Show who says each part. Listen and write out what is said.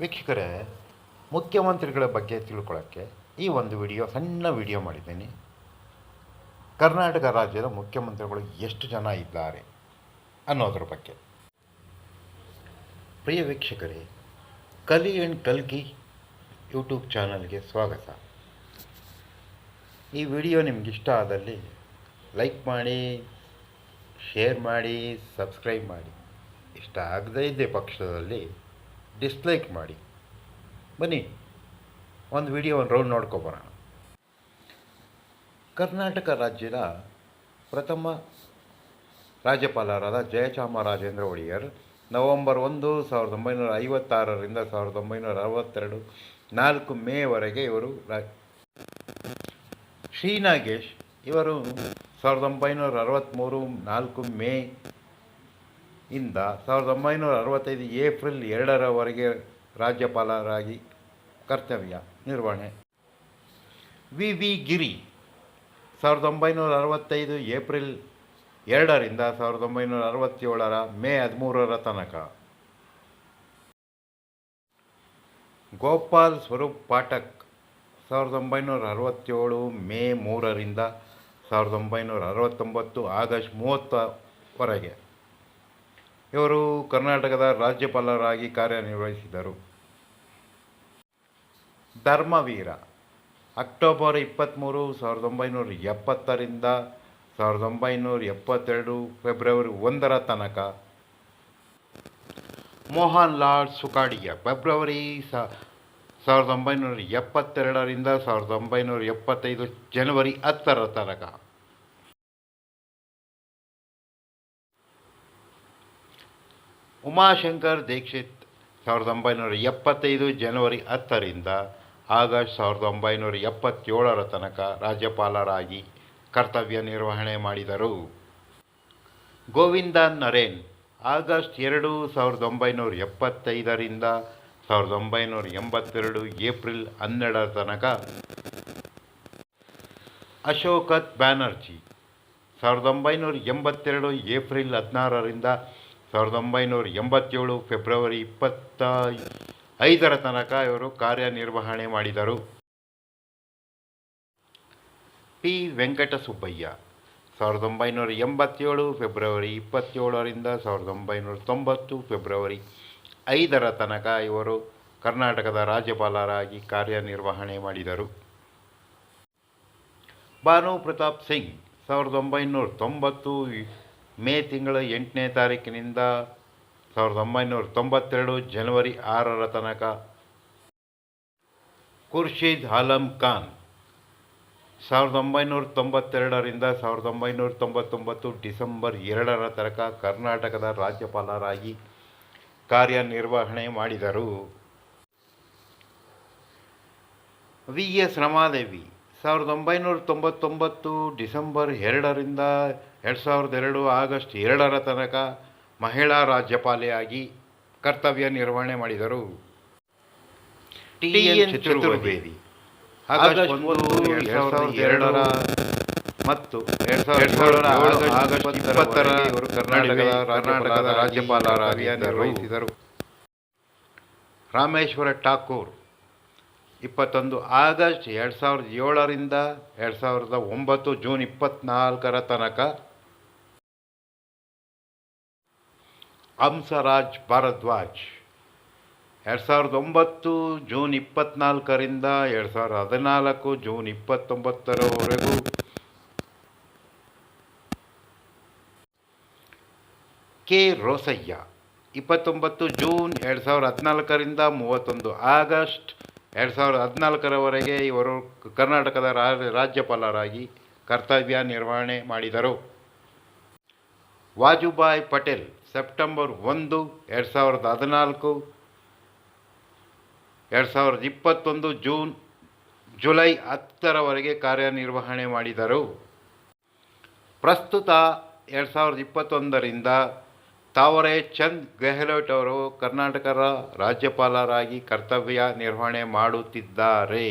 Speaker 1: ವೀಕ್ಷಕರೇ ಮುಖ್ಯಮಂತ್ರಿಗಳ ಬಗ್ಗೆ ತಿಳ್ಕೊಳ್ಳೋಕ್ಕೆ ಈ ಒಂದು ವಿಡಿಯೋ, ಸಣ್ಣ ವಿಡಿಯೋ ಮಾಡಿದ್ದೀನಿ. ಕರ್ನಾಟಕ ರಾಜ್ಯದ ಮುಖ್ಯಮಂತ್ರಿಗಳು ಎಷ್ಟು ಜನ ಇದ್ದಾರೆ ಅನ್ನೋದ್ರ ಬಗ್ಗೆ. ಪ್ರಿಯ ವೀಕ್ಷಕರೇ, ಕಲಿ ಆ್ಯಂಡ್ ಕಲ್ಗಿ ಯೂಟ್ಯೂಬ್ ಚಾನಲ್ಗೆ ಸ್ವಾಗತ. ಈ ವಿಡಿಯೋ ನಿಮ್ಗೆ ಇಷ್ಟ ಆದಲ್ಲಿ ಲೈಕ್ ಮಾಡಿ, ಶೇರ್ ಮಾಡಿ, ಸಬ್ಸ್ಕ್ರೈಬ್ ಮಾಡಿ. ಇಷ್ಟ ಆಗದೇ ಇದ್ದ ಪಕ್ಷದಲ್ಲಿ ಡಿಸ್ಲೈಕ್ ಮಾಡಿ. ಬನ್ನಿ, ಒಂದು ವಿಡಿಯೋ ಒಂದು ರೌಂಡ್ ನೋಡ್ಕೊಬರೋಣ ಕರ್ನಾಟಕ ರಾಜ್ಯದ ಪ್ರಥಮ ರಾಜ್ಯಪಾಲರಾದ ಜಯಚಾಮರಾಜೇಂದ್ರ ಒಡೆಯರ್ ನವೆಂಬರ್ ಒಂದು ಸಾವಿರದ ಒಂಬೈನೂರ ಐವತ್ತಾರರಿಂದ ಸಾವಿರದ ಒಂಬೈನೂರ ಅರವತ್ತೆರಡು ನಾಲ್ಕು ಮೇವರೆಗೆ ಇವರು ರಾ ಶ್ರೀ ನಾಗೇಶ್ ಇವರು ಸಾವಿರದ ಒಂಬೈನೂರ ಅರವತ್ತ್ಮೂರು ನಾಲ್ಕು ಮೇ ಇಂದ ಸಾವಿರದ ಒಂಬೈನೂರ ಅರವತ್ತೈದು ಏಪ್ರಿಲ್ ಎರಡರವರೆಗೆ ರಾಜ್ಯಪಾಲರಾಗಿ ಕರ್ತವ್ಯ ನಿರ್ವಹಣೆ. ವಿ. ವಿ. ಗಿರಿ ಸಾವಿರದ ಒಂಬೈನೂರ ಅರವತ್ತೈದು ಏಪ್ರಿಲ್ ಎರಡರಿಂದ ಸಾವಿರದ ಒಂಬೈನೂರ ಅರವತ್ತೇಳರ ಮೇ ಹದಿಮೂರರ ತನಕ. ಗೋಪಾಲ್ ಸ್ವರೂಪ್ ಪಾಠಕ್ ಸಾವಿರದ ಒಂಬೈನೂರ ಅರವತ್ತೇಳು ಮೇ ಮೂರರಿಂದ ಸಾವಿರದ ಒಂಬೈನೂರ ಅರವತ್ತೊಂಬತ್ತು ಆಗಸ್ಟ್ ಮೂವತ್ತವರೆಗೆ ಇವರು ಕರ್ನಾಟಕದ ರಾಜ್ಯಪಾಲರಾಗಿ ಕಾರ್ಯನಿರ್ವಹಿಸಿದರು. ಧರ್ಮವೀರ, ಅಕ್ಟೋಬರ್ ಇಪ್ಪತ್ತ್ಮೂರು ಸಾವಿರದ ಒಂಬೈನೂರ ಎಪ್ಪತ್ತರಿಂದ ಸಾವಿರದ ಒಂಬೈನೂರ ಎಪ್ಪತ್ತೆರಡು ಫೆಬ್ರವರಿ ಒಂದರ ತನಕ. ಮೋಹನ್ ಲಾಲ್ ಸುಕಾಡಿಯ ಫೆಬ್ರವರಿ ಸಾವಿರದ ಒಂಬೈನೂರ ಎಪ್ಪತ್ತೆರಡರಿಂದ ಸಾವಿರದ ಒಂಬೈನೂರ ಎಪ್ಪತ್ತೈದು ಜನವರಿ ಹತ್ತರ ತನಕ. ಉಮಾಶಂಕರ್ ದೀಕ್ಷಿತ್ ಸಾವಿರದ ಒಂಬೈನೂರ ಎಪ್ಪತ್ತೈದು ಜನವರಿ ಹತ್ತರಿಂದ ಆಗಸ್ಟ್ ಸಾವಿರದ ಒಂಬೈನೂರ ಎಪ್ಪತ್ತೇಳರ ತನಕ ರಾಜ್ಯಪಾಲರಾಗಿ ಕರ್ತವ್ಯ ನಿರ್ವಹಣೆ ಮಾಡಿದರು. ಗೋವಿಂದ ನರೇನ್ ಆಗಸ್ಟ್ ಎರಡು ಸಾವಿರದ ಒಂಬೈನೂರ ಎಪ್ಪತ್ತೈದರಿಂದ ಸಾವಿರದ ಒಂಬೈನೂರ ಎಂಬತ್ತೆರಡು ಏಪ್ರಿಲ್ ಹನ್ನೆರಡರ ತನಕ ಅಶೋಕತ್ ಬ್ಯಾನರ್ಜಿ ಸಾವಿರದ ಒಂಬೈನೂರ ಎಂಬತ್ತೆರಡು ಏಪ್ರಿಲ್ ಹದಿನಾರರಿಂದ ಸಾವಿರದ ಒಂಬೈನೂರ ಎಂಬತ್ತೇಳು ಫೆಬ್ರವರಿ ಇಪ್ಪತ್ತ ಐದರ ತನಕ ಇವರು ಕಾರ್ಯನಿರ್ವಹಣೆ ಮಾಡಿದರು. ಪಿ. ವೆಂಕಟಸುಬ್ಬಯ್ಯ, ಸಾವಿರದ ಒಂಬೈನೂರ ಎಂಬತ್ತೇಳು ಫೆಬ್ರವರಿ ಇಪ್ಪತ್ತೇಳರಿಂದ ಸಾವಿರದ ಒಂಬೈನೂರ ತೊಂಬತ್ತು ಫೆಬ್ರವರಿ ಐದರ ತನಕ ಇವರು ಕರ್ನಾಟಕದ ರಾಜ್ಯಪಾಲರಾಗಿ ಕಾರ್ಯನಿರ್ವಹಣೆ ಮಾಡಿದರು. ಭಾನು ಪ್ರತಾಪ್ ಸಿಂಗ್, ಸಾವಿರದ ಒಂಬೈನೂರ ತೊಂಬತ್ತು ಮೇ ತಿಂಗಳ ಎಂಟನೇ ತಾರೀಕಿನಿಂದ ಸಾವಿರದ ಒಂಬೈನೂರ ತೊಂಬತ್ತೆರಡು ಜನವರಿ ಆರರ ತನಕ ಖುರ್ಷೀದ್ ಆಲಂ ಖಾನ್ ಸಾವಿರದ ಒಂಬೈನೂರ ತೊಂಬತ್ತೆರಡರಿಂದ ಸಾವಿರದ ಒಂಬೈನೂರ ತೊಂಬತ್ತೊಂಬತ್ತು ಡಿಸೆಂಬರ್ ಎರಡರ ತನಕ ಕರ್ನಾಟಕದ ರಾಜ್ಯಪಾಲರಾಗಿ ಕಾರ್ಯನಿರ್ವಹಣೆ ಮಾಡಿದರು. ವಿ ಎಸ್ ರಮಾದೇವಿ ಸಾವಿರದ ಒಂಬೈನೂರ ತೊಂಬತ್ತೊಂಬತ್ತು ಡಿಸೆಂಬರ್ ಎರಡರಿಂದ ಎರಡು ಸಾವಿರದ ಎರಡು ಆಗಸ್ಟ್ ಎರಡರ ತನಕ ಮಹಿಳಾ ರಾಜ್ಯಪಾಲೆಯಾಗಿ ಕರ್ತವ್ಯ ನಿರ್ವಹಣೆ ಮಾಡಿದರು. T N Chaturvedi. ಆಗಸ್ಟ್ ಒಂದು ಎರಡು ಸಾವಿರದ ಎರಡರ ಮತ್ತು ಎರಡು ಸಾವಿರದ ಆಗಸ್ಟ್ ಇಪ್ಪತ್ತರ ಇವರು ಕರ್ನಾಟಕದ ಕರ್ನಾಟಕದ ರಾಜ್ಯಪಾಲರಾಗಿ ನಿರ್ವಹಿಸಿದರು. ರಾಮೇಶ್ವರ ಠಾಕೂರ್ ಇಪ್ಪತ್ತೊಂದು ಆಗಸ್ಟ್ ಎರಡು ಸಾವಿರದ ಏಳರಿಂದ ಎರಡು ಸಾವಿರದ ಒಂಬತ್ತು ಜೂನ್ ಇಪ್ಪತ್ತ್ನಾಲ್ಕರ ತನಕ ಹಂಸರಾಜ್ ಭಾರದ್ವಾಜ್ ಎರಡು ಸಾವಿರದ ಒಂಬತ್ತು ಜೂನ್ ಇಪ್ಪತ್ತ್ನಾಲ್ಕರಿಂದ ಎರಡು ಸಾವಿರದ ಹದಿನಾಲ್ಕು ಜೂನ್ ಇಪ್ಪತ್ತೊಂಬತ್ತರವರೆಗೂ ಕೆ ರೋಸಯ್ಯ ಇಪ್ಪತ್ತೊಂಬತ್ತು ಜೂನ್ ಎರಡು ಸಾವಿರದ ಹದಿನಾಲ್ಕರಿಂದ ಮೂವತ್ತೊಂದು ಆಗಸ್ಟ್ ಎರಡು ಸಾವಿರದ ಹದಿನಾಲ್ಕರವರೆಗೆ ಇವರು ಕರ್ನಾಟಕದ ರಾಜ್ಯಪಾಲರಾಗಿ ಕರ್ತವ್ಯ ನಿರ್ವಹಣೆ ಮಾಡಿದರು. ವಾಜುಭಾಯ್ ಪಟೇಲ್ ಸೆಪ್ಟೆಂಬರ್ ಒಂದು, ಎರಡು ಸಾವಿರದ ಹದಿನಾಲ್ಕು, ಎರಡು ಸಾವಿರದ ಇಪ್ಪತ್ತೊಂದು ಜೂನ್, ಜುಲೈ ಹತ್ತರವರೆಗೆ ಕಾರ್ಯನಿರ್ವಹಣೆ ಮಾಡಿದರು. ಪ್ರಸ್ತುತ ಎರಡು ಸಾವಿರದ ಇಪ್ಪತ್ತೊಂದರಿಂದ ತಾವರೆ ಚಂದ್ ಗೆಹ್ಲೋಟ್ ಅವರು ಕರ್ನಾಟಕದ ರಾಜ್ಯಪಾಲರಾಗಿ ಕರ್ತವ್ಯ ನಿರ್ವಹಣೆ ಮಾಡುತ್ತಿದ್ದಾರೆ.